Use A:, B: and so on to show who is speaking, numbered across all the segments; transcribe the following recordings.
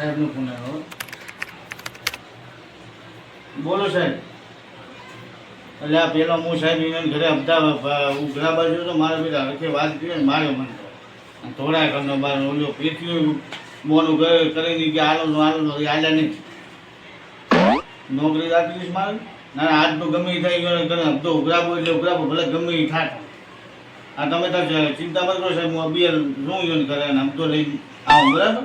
A: સાહેબનો ફોન આવ્યો બોલો સાહેબ. એટલે આ પેલો હું સાહેબ એને ઘરે અમદાવાદ ઉઘરા બાજુ તો મારે પેલા હરખે વાત કરી ને માર્યો મને. થોડા ઘરનો બાર ઓલો પીઠ્યું મોનું કરી કરીને કે આલો આલો આલ્યા નહીં. નોકરી રાખીશ મારે? ના આજ તો ગમે એ થાય કરે. હપ્તો ઉઘરાવો એટલે ઉઘરાવો, ભલે ગમે એ થાય. આ તમે તો ચિંતા મત કરો સાહેબ, હું અભિયાન શું યોન કરે હપ્તો લઈને આવું, બરાબર?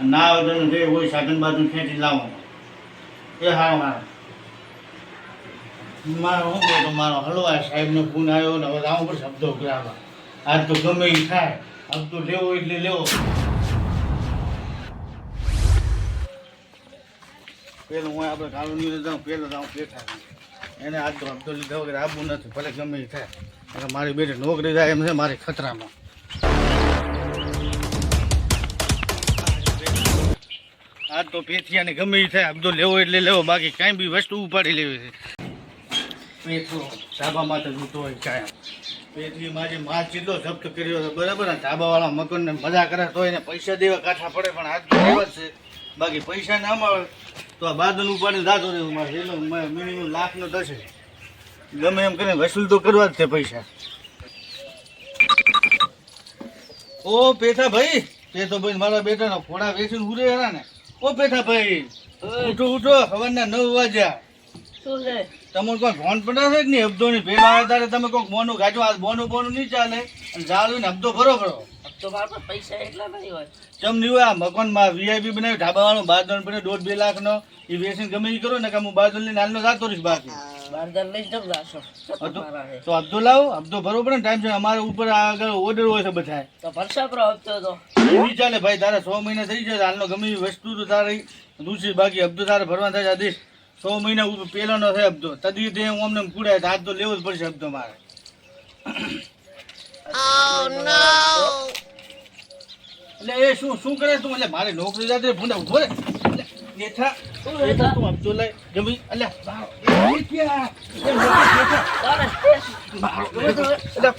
A: ના આવે તો જે કોઈ સાધન બાજુ ખેંચી લાવો એ હા મારો મારો શું કહો તો મારો હલવા સાહેબનો ફોન આવ્યો ને હવે આવું પડશે હપ્તો કરાવવા. આજ તો ગમે એ થાય. હપ્તો લેવો એટલે લેવો. પેલું હું આપણે કાળુની જાઉં, પેલો જાઉં પેઠા એને આજ તો હપ્તો લીધા વગર આવવું નથી, ભલે ગમે એ થાય. મારી બેટી નોકરી જાય એમ છે મારી ખતરામાં. આજ તો પેથિયાને ગમે એ થાય. બધો લેવો એટલે લેવો, બાકી કાંઈ બી વસ્તુ ઉપાડી લેવી છે. પેથો ધાબા માટે જૂતો હોય કાયમ પેથી મારી માં ચીલો જપ્ત કર્યો છે, બરાબર? ને ધાબાવાળા મકાનને મજા કરે તો એને પૈસા દેવા કાઠા પડે, પણ આજ તો એવા છે. બાકી પૈસા ના મળે, તો આ બાદલ ઉપાડીને જાતો રહેવું મારે. એનો મિનિમમ લાખનો થશે ગમે એમ કરીને વસૂલ તો કરવા જ છે પૈસા. ઓ પેથા ભાઈ પેથો ભાઈ મારા બેટાના ફોડા વેચીને ઉરે ને. ઓ બેઠા ભાઈ ઉઠો ઉઠો સવારના નવ વાગ્યા.
B: શું
A: કોઈ ફોન પડાવે જ નહીં? હબ્દો ની ભેગા આવે તમે કોઈક બોનું ગાજો. આ બોનું બોનું નહીં ચાલે. અને જાળવી ને હબ્દો ભરો ભરો
B: મારા પૈસા એટલા નહીં હોય.
A: ચમ નહીં હોય આ મકાનમાં વીઆઈપી બનાવ્યું ઢાબાવાળું બાદલ બને દોઢ બે લાખનો. એ વેચીને ગમે એ કરો ને કે હું બાદલની નાલનો જાતો રહીશ બાકી.
B: છે
A: તો હબ્દો લાવો હબ્દો ભરો પડે ને ટાઈમ છે. અમારે ઉપર આગળ ઓર્ડર હોય છે બધા
B: તો ભરસા પર હપ્તો તો.
A: ચાલે ભાઈ તારે સો મહિના થઈ જાય હાલનો ગમે એવી વસ્તુ તો તારે દૂસરી બાકી હબ્દો તારે ભરવા થાય આદેશ સો મહિના ઉપર પેલો નો થાય હબ્દો તદી તે હું અમને કુડાય તો હાથ તો લેવો જ પડશે હબ્દો મારે. એટલે એ શું શું કરે તું? એટલે મારે નોકરી જાતે ભૂંડા ઊભો રે. નેથા? તું? હબ્દો લઈ જમી એટલે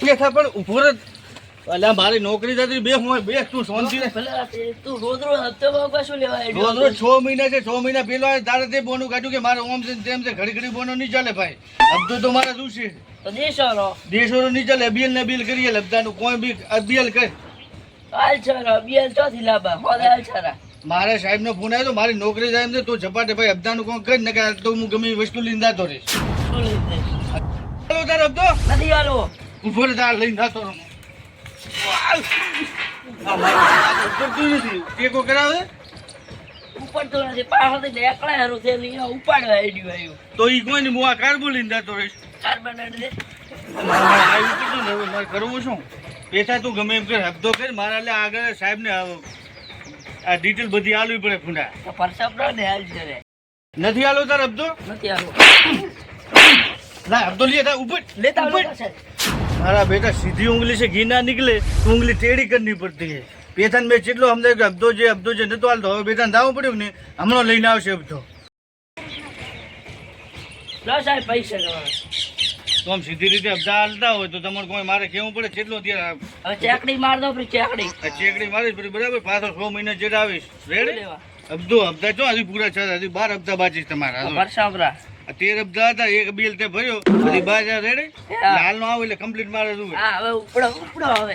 A: પેઠા પણ ઊભો રે. એટલે મારી નોકરી થતી બે હું બે તું શાંતિ?
B: તે તું રોજ રોજ હપ્તો ભાવ શું લેવાય
A: રોજ રોજ છ મહિના છે છ મહિના પેલો તારે તે બોનું કાઢ્યું કે મારે ઓમ છે તેમ છે ઘડી ઘડી બોનો નહીં ચાલે ભાઈ. હપ્તો તો મારે શું છે?
B: દેશોરો દેશોરો
A: દેશો નહીં ચાલે બિલ ને બિલ કરીએ લબદાનું કોઈ બી બિલ કર.
B: હાલ છોરો બિયલ ચોથી લાબા? હોદ હાલ છરા.
A: મારે સાહેબ નો ફોન આવ્યો મારી નોકરી જાય એમ છે તો ઝપાટે ભાઈ હપ્તાનું કોઈ કરી ને કે તો હું ગમે વસ્તુ લઈને જાતો રહીશ. તાર હપ્તો
B: નથી હાલો.
A: ઊભો રે તાર લઈને જાતો રહું. ટેકો કરાવે
B: ઉપર તો નથી પાછળથી એકલા હારું છે ને અહીંયા ઉપાડવા આઈડિયો આવ્યો
A: તો ઈ કોઈ હું આ કાર્બો લઈને જાતો રહીશ
B: કાર્બન
A: મારે કરવું શું પેથા તું ગમે એમ કર હપ્તો કર મારા એટલે આગળ સાહેબને આ- ડિટેલ બધી આલવી પડે ફૂંડા
B: તો ને હાલ છે.
A: નથી આલો તાર હપ્તો
B: નથી આલો
A: ના હપ્તો લઈએ તાર ઉપર
B: લેતા
A: ઉપર. મારા બેટા સીધી ઉંગલી છે ઘી ના નીકળે તો ઉંગલી ટેડી કરની પડતી છે પેથાને મેં જેટલો સમજાય કે અબધો છે અબધો છે નતો હાલતો હવે બેટાને દાવું પડ્યું ને હમણાં લઈને આવશે
B: અબધો. સાહેબ પૈસા
A: તો આમ સીધી રીતે હપ્તા હાલતા હોય તો તમારે કોઈ મારે કેવું પડે કેટલો અત્યારે
B: હવે ચેકડી માર દો પછી ચેકડી.
A: ચેકડી મારીશ પછી બરાબર પાછળ છ મહિના જેટ આવીશ. રેડી હપ્તો હપ્તા હજી પૂરા છ હજી બાર હપ્તા બાજીશ તમારા. તેર હપ્તા હતા એક બિલ તે ભર્યો પછી બાર હજાર રેડી. હાલ નો આવે એટલે કમ્પ્લીટ મારે શું
B: હા હવે ઉપડો ઉપડો હવે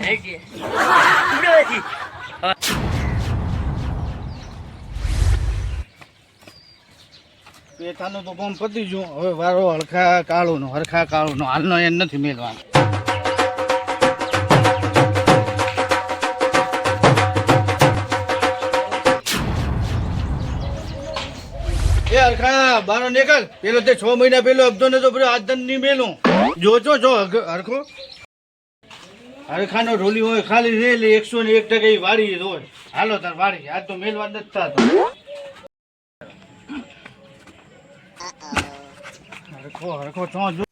B: ઉપડો હજી
A: પેથાનું તો કોમ પતી જો હવે વારો હરખા કાળો નો હરખા કાળો નો હાલનો એ નથી મેળવાનો હરખા બારો નીકળ પેલો તે છ મહિના પેલો હપ્તો નતો પેલો આદનની મેલું. જોજો, જો હરખો. હરખાનો રોલી હોય, ખાલી રે એટલે એકસો ને એક ટકા વાળી હોય. હાલો તાર વાળી આ તો મેલવા નથી થતો. હરખો હરખો છો જો.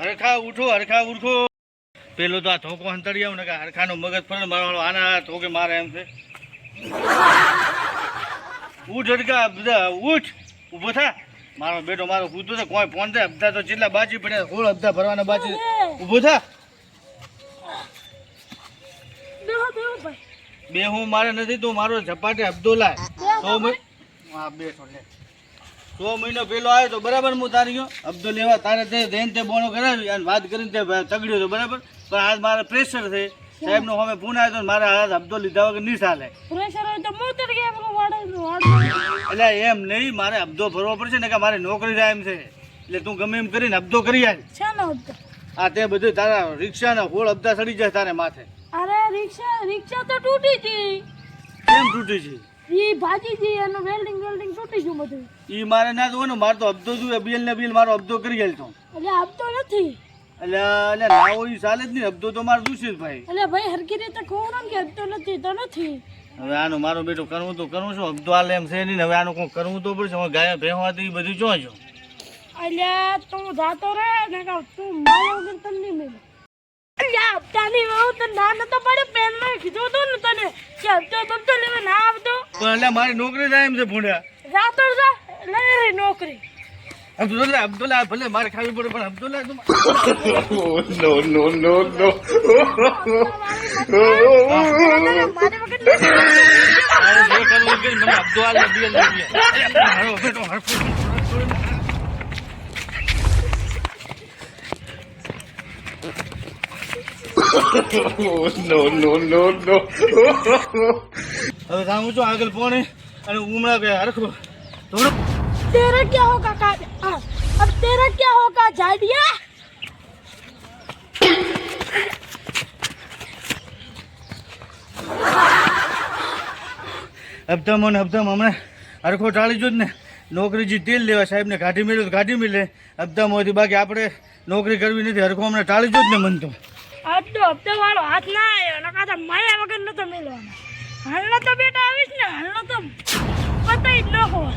A: હરખા ઉઠો હરખા ઉઠો. પેલો તો આ થોકો હંતડી આવું ને કે હરખાનો મગજ ફરે મારવાનો આના થોકે મારે એમ છે. ઉઠ હરખા બધા ઉઠ ઊભો થા. મારો બેટો મારો કૂદતો છે કોઈ ફોન થાય હપ્તા તો જેટલા બાજી પડે હોળ હપ્તા ભરવાના બાજી. ઊભો થા. બે હું મારે નથી તું મારો ઝપાટે
C: બે
A: સો મહિ- હા બેઠો લે. સો મહિનો પેલો આવ્યો તો બરાબર હું તારી ગયો. અબ્દુલ લેવા તારે તે જઈને તે બોણો કરાવી અને વાત કરીને તે તગડ્યો તો બરાબર. પણ આજ મારે પ્રેશર છે. સાહેબનો હવે ફોન આવ્યો તો મારે હાથ અબ્દુલ લીધા વગર નહીં ચાલે.
C: પ્રેશર હોય તો હું
A: એટલે એમ નહીં મારે અબ્દો ભરવો પડશે ને કે મારે નોકરી જાય એમ છે. એટલે તું ગમે એમ કરીને હબ્દો કરી આવ
C: છે
A: આ તે બધું તારા રિક્ષાના હોળ અબધા સડી જાય તારે માથે.
C: અરે રિક્ષા રિક્ષા તો તૂટી હતી.
A: કેમ તૂટી છે?
C: ઈ ભાજી જી એનું વેલ્ડિંગ વેલ્ડિંગ તૂટી ગયું બધું.
A: ઈ મારે ના જોવાનું મારે તો જોઈએ બિલ ને બિલ મારો કરી આલ તો.
C: એટલે આમ નથી.
A: એટલે એટલે ના ઈ ચાલે જ નહીં અબધો તો મારે દૂષિત ભાઈ.
C: એટલે ભાઈ હરકી રીતે ખવડાવ કે આમ તો નથી તો નથી.
A: હવે આનું મારું બેટું કરવું તો કરવું છું અબધો હાલે એમ છે નહીં હવે આનું કોઈ કરવું તો પડશે હવે ગાય તો ઈ બધું જોજો
C: એટલે તું જાતો રહે ને તું મારા વગર તને નહીં મળે. એટલે હપ્તાની વહુ તો ના નતો પડે પેનમાં કીધું તો ને તને કે હપ્તો બપ્તો લેવા ના આવતો.
A: પણ એટલે મારી નોકરી જાય એમ છે ભૂંડ્યા
C: જાતો જા લઈ રહી નોકરી
A: અબ્દુલ્લા અબ્દુલ્લા ભલે મારે ખાવી પડે પણ અબ્દુલ્લા નો ને બિલ ને બિલ. હારો બેટો હરખું. હવે રામુ જો આગળ પોણે અને ઉમળા ગયા હરખો થોડું
C: તેરા ક્યાં હોગા કાકા? અબ તેરા ક્યાં હોગા જાડિયા?
A: હપ્તામ અને હપ્તામ હમણાં હરખો ટાળી જો જ ને નોકરી જે તેલ લેવા સાહેબને કાઢી મળે તો કાઢી મળે. હપ્તામાંથી બાકી આપણે નોકરી કરવી નથી હરખો હમણાં ટાળી જો જ ને મન તો.
C: હપ્તો હપ્તો વાળો હાથ ના આવ્યો નકા તો માયા વગર નતો મેળવાનો. હાલનો તો બેટા આવીશ ને હાલનો તો પતાવી જ ન હોય